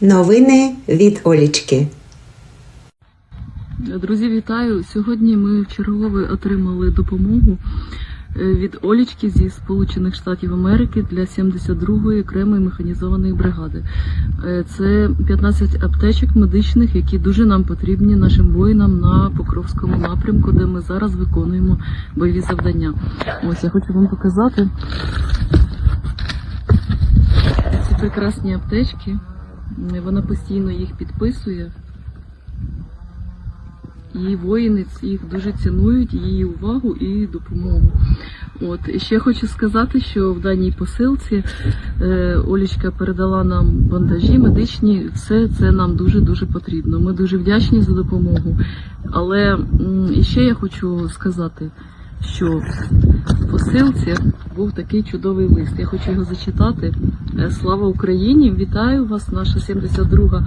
Новини від Олічки. Друзі, вітаю! Сьогодні ми в чергове отримали допомогу е, від Олічки зі Сполучених Штатів Америки для 72-ї окремої механізованої бригади. Е, Це 15 аптечок медичних, які дуже нам потрібні нашим воїнам на Покровському напрямку, де ми зараз виконуємо бойові завдання. Ось я хочу вам показати ці прекрасні аптечки. Е, Вона постійно їх підписує. І воїни їх дуже цінують її увагу і допомогу. От і ще хочу сказати, що в даній посилці е, Олічка передала нам бандажі медичні. Все це нам дуже дуже потрібно. Ми дуже вдячні за допомогу. Але і ще я хочу сказати, що в посилці був такий чудовий лист. Я хочу його зачитати. Е, Слава Україні! Вітаю вас, наша 72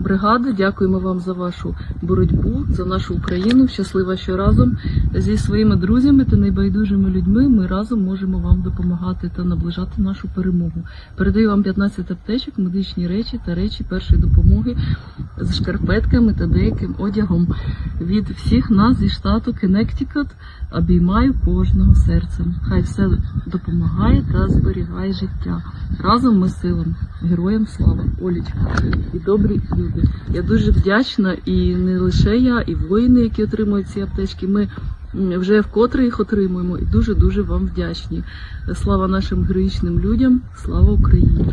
бригада. Дякуємо вам за вашу боротьбу, за нашу Україну. Щаслива, що разом зі своїми друзями та небайдужими людьми ми разом можемо вам допомагати та наближати нашу перемогу. Передаю вам 15 аптечок, медичні речі та речі першої допомоги з шкарпетками та деяким одягом. Від всіх нас зі штату Connecticut обіймаю кожного серцем. Хай все допомагає та зберігає життя. Разом ми силам. Героям слава, Олічка і добрі люди. Я дуже вдячна, і не лише я, і воїни, які отримують ці аптечки. Ми вже вкотре їх отримуємо і дуже дуже вам вдячні. Слава нашим героїчним людям, слава Україні!